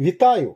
Вітаю!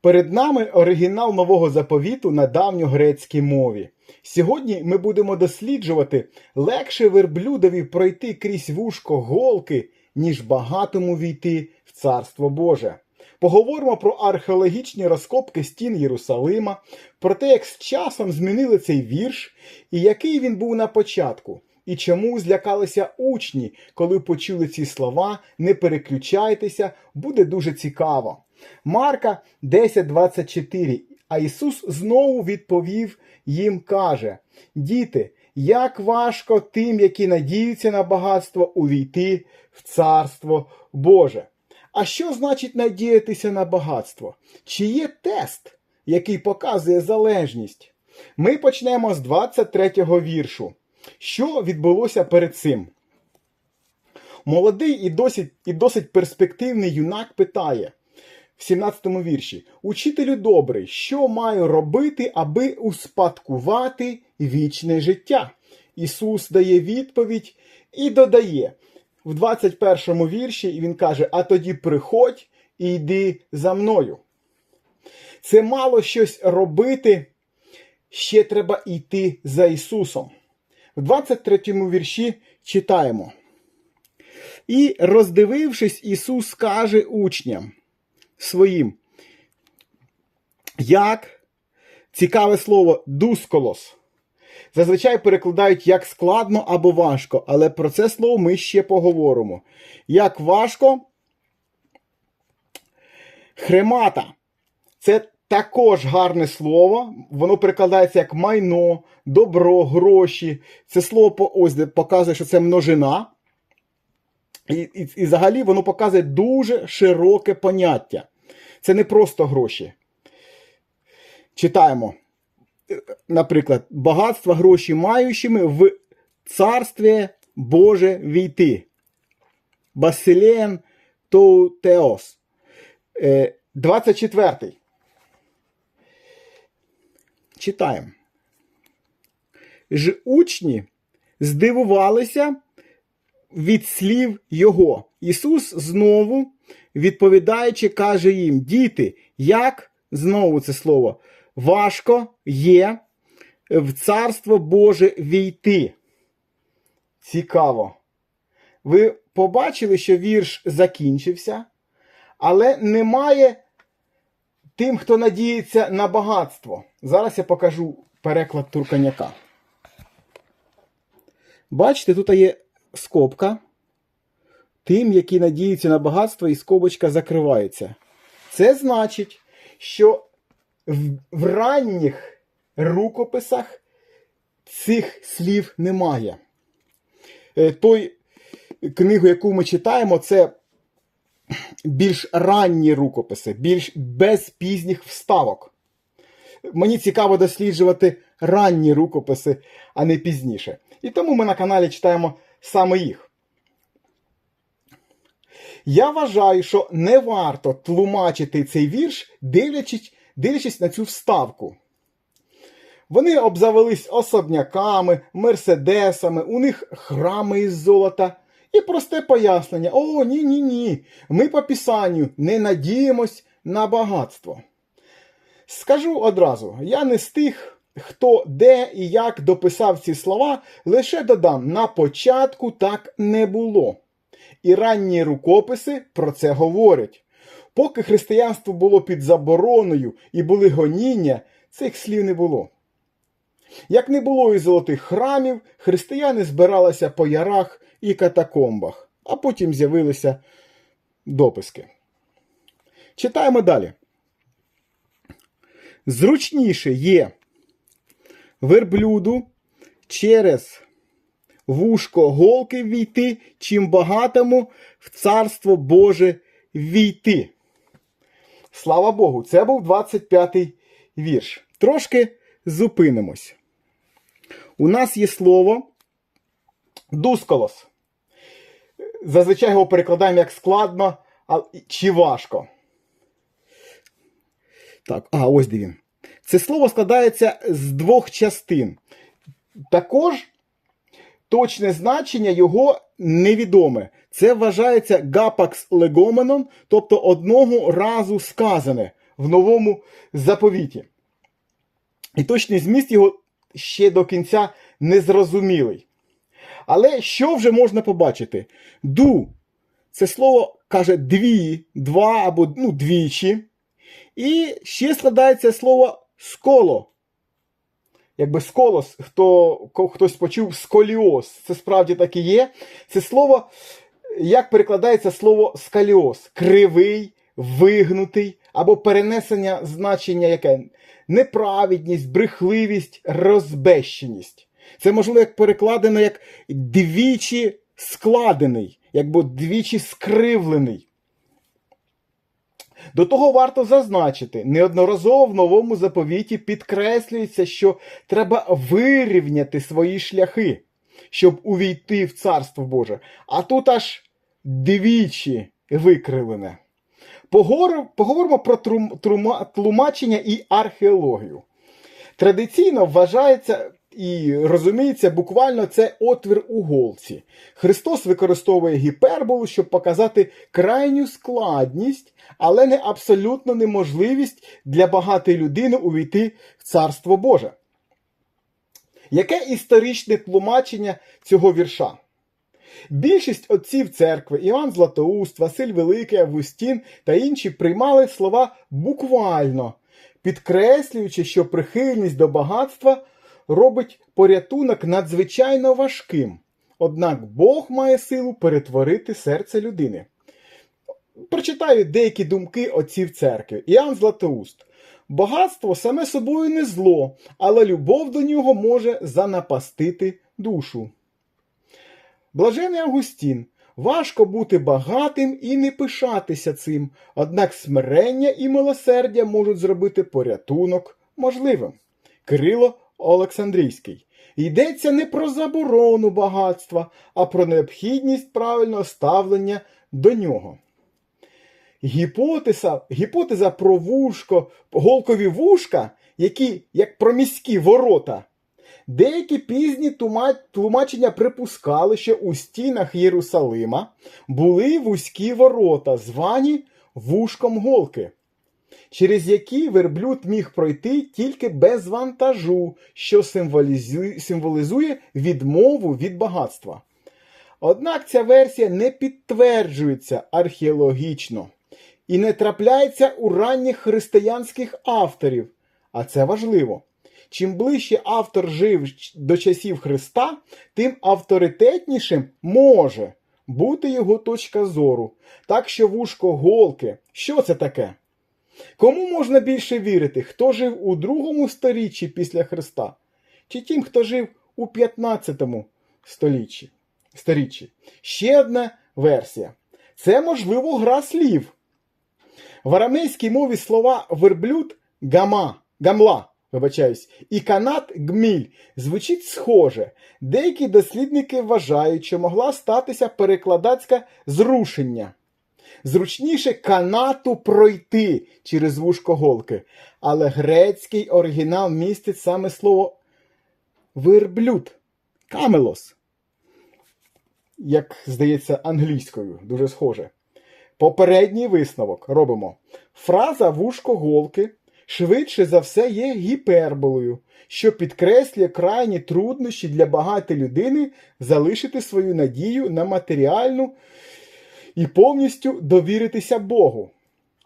Перед нами оригінал нового заповіту на давньогрецькій мові. Сьогодні ми будемо досліджувати легше верблюдові пройти крізь вушко голки, ніж багатому війти в Царство Боже. Поговоримо про археологічні розкопки стін Єрусалима, про те, як з часом змінили цей вірш, і який він був на початку, і чому злякалися учні, коли почули ці слова Не переключайтеся, буде дуже цікаво. Марка 10.24. А Ісус знову відповів їм, каже: Діти, як важко тим, які надіються на багатство, увійти в Царство Боже. А що значить надіятися на багатство? Чи є тест, який показує залежність? Ми почнемо з 23-го віршу. Що відбулося перед цим? Молодий і досить, і досить перспективний юнак питає в 17-му вірші: Учителю добрий, що маю робити, аби успадкувати вічне життя? Ісус дає відповідь і додає в 21-му вірші, і він каже: А тоді приходь і йди за мною. Це мало щось робити, ще треба йти за Ісусом. В 23-му вірші читаємо. І, роздивившись, Ісус каже учням своїм, як цікаве слово дусколос. Зазвичай перекладають як складно або важко, але про це слово ми ще поговоримо. Як важко, хремата. Це також гарне слово. Воно перекладається як майно, добро, гроші. Це слово ось показує, що це множина. І, і, і взагалі воно показує дуже широке поняття. Це не просто гроші. Читаємо. Е, Наприклад, багатства гроші маючими в царстві Боже війти. Басилеєн Тоутеос. 24. Читаємо. Ж учні здивувалися від слів його. Ісус знову, відповідаючи, каже їм: Діти, як знову це слово, важко є в Царство Боже війти. Цікаво. Ви побачили, що вірш закінчився, але немає тим, хто надіється на багатство. Зараз я покажу переклад Турканяка. Бачите, тут є скобка. Тим, які надіються на багатство, і скобочка закривається. Це значить, що в, ранніх рукописах цих слів немає. Е, Той книгу, яку ми читаємо, це більш ранні рукописи, більш без пізніх вставок. Мені цікаво досліджувати ранні рукописи, а не пізніше. І тому ми на каналі читаємо саме їх. Я вважаю, що не варто тлумачити цей вірш, дивлячись, дивлячись на цю вставку. Вони обзавелись особняками, мерседесами, у них храми із золота. І просте пояснення: о, ні, ні, ні. Ми по писанню не надіємось на багатство. Скажу одразу: я не з тих, хто де і як дописав ці слова, лише додам: на початку так не було. І ранні рукописи про це говорять. Поки християнство було під забороною і були гоніння, цих слів не було. Як не було і золотих храмів, християни збиралися по ярах і катакомбах, а потім з'явилися дописки. Читаємо далі. Зручніше є верблюду через вушко голки війти, чим багатому в царство Боже війти. Слава Богу, це був 25-й вірш. Трошки зупинимось. У нас є слово дусколос. Зазвичай його перекладаємо як складно чи важко. Так, а ось де він. Це слово складається з двох частин. Також точне значення його невідоме. Це вважається гапакс легоменом, тобто одного разу сказане в новому заповіті. І точний зміст його ще до кінця не зрозумілий. Але що вже можна побачити? Ду це слово каже дві, два або ну, двічі. І ще складається слово сколо. Якби сколос, хто, хтось почув сколіоз. Це справді так і є. Це слово, як перекладається слово скаліоз? Кривий, вигнутий, або перенесення значення яке? Неправедність, брехливість, розбещеність. Це можливо як перекладено як двічі складений, якби двічі скривлений. До того варто зазначити, неодноразово в новому заповіті підкреслюється, що треба вирівняти свої шляхи, щоб увійти в Царство Боже. А тут аж двічі викривлене. Поговоримо про тлумачення і археологію. Традиційно вважається і розуміється буквально це отвір у голці. Христос використовує гіперболу, щоб показати крайню складність, але не абсолютно неможливість для багатої людини увійти в Царство Боже. Яке історичне тлумачення цього вірша? Більшість отців церкви, Іван Златоуст, Василь Великий, Августін та інші приймали слова буквально, підкреслюючи, що прихильність до багатства робить порятунок надзвичайно важким. Однак Бог має силу перетворити серце людини. Прочитаю деякі думки отців церкви. Іоанн Златоуст. Багатство саме собою не зло, але любов до нього може занапастити душу. Блажений Августін. Важко бути багатим і не пишатися цим, однак смирення і милосердя можуть зробити порятунок можливим. Кирило Олександрійський. Йдеться не про заборону багатства, а про необхідність правильного ставлення до нього. Гіпотеза, гіпотеза про вушко, голкові вушка, які як про міські ворота. Деякі пізні тлумачення припускали, що у стінах Єрусалима були вузькі ворота, звані вушком голки, через які верблюд міг пройти тільки без вантажу, що символізує, відмову від багатства. Однак ця версія не підтверджується археологічно і не трапляється у ранніх християнських авторів, а це важливо. Чим ближче автор жив до часів Христа, тим авторитетнішим може бути його точка зору. Так що вушко голки, що це таке? Кому можна більше вірити, хто жив у другому сторіччі після Христа, чи тим, хто жив у 15 столітті? сторіччі? Ще одна версія. Це, можливо, гра слів. В арамейській мові слова верблюд гама, гамла, вибачаюсь, і канат гміль звучить схоже. Деякі дослідники вважають, що могла статися перекладацьке зрушення. Зручніше канату пройти через вушко голки. Але грецький оригінал містить саме слово верблюд, камелос. Як здається, англійською, дуже схоже. Попередній висновок робимо. Фраза вушко голки швидше за все є гіперболою, що підкреслює крайні труднощі для багатої людини залишити свою надію на матеріальну і повністю довіритися Богу.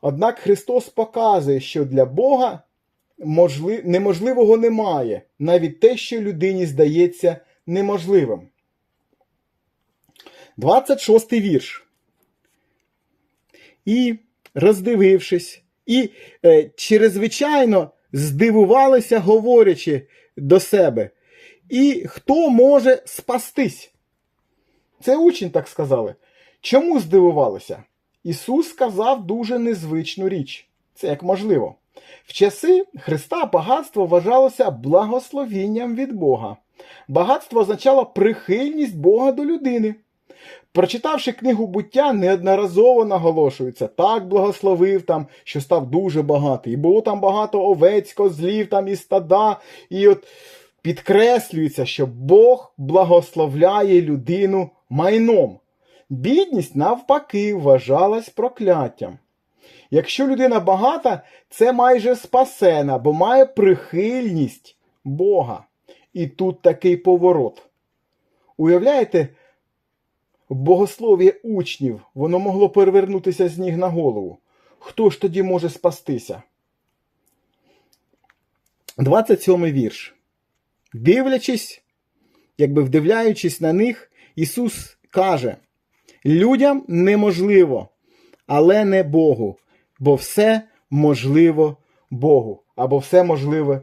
Однак Христос показує, що для Бога можли... неможливого немає, навіть те, що людині здається неможливим. 26 вірш. І, роздивившись, і е, чрезвичайно здивувалися, говорячи до себе. І хто може спастись? Це учень так сказали. Чому здивувалися? Ісус сказав дуже незвичну річ. Це як можливо. В часи Христа багатство вважалося благословінням від Бога. Багатство означало прихильність Бога до людини. Прочитавши книгу буття, неодноразово наголошується, так благословив там, що став дуже багатий. І було там багато овець, козлів там і стада, і от підкреслюється, що Бог благословляє людину майном. Бідність, навпаки, вважалась прокляттям. Якщо людина багата, це майже спасена, бо має прихильність Бога. І тут такий поворот. Уявляєте, богослов'я учнів, воно могло перевернутися з ніг на голову. Хто ж тоді може спастися? 27 вірш. Дивлячись, якби вдивляючись на них, Ісус каже: Людям неможливо, але не Богу, бо все можливо Богу, або все можливе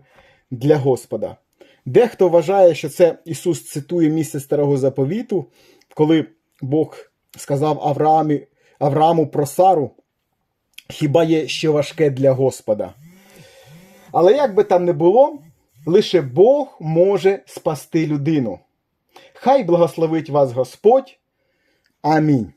для Господа. Дехто вважає, що це Ісус цитує місце старого заповіту, коли Бог сказав Авраамі, Аврааму про Сару, хіба є що важке для Господа. Але як би там не було, лише Бог може спасти людину. Хай благословить вас Господь. Amém.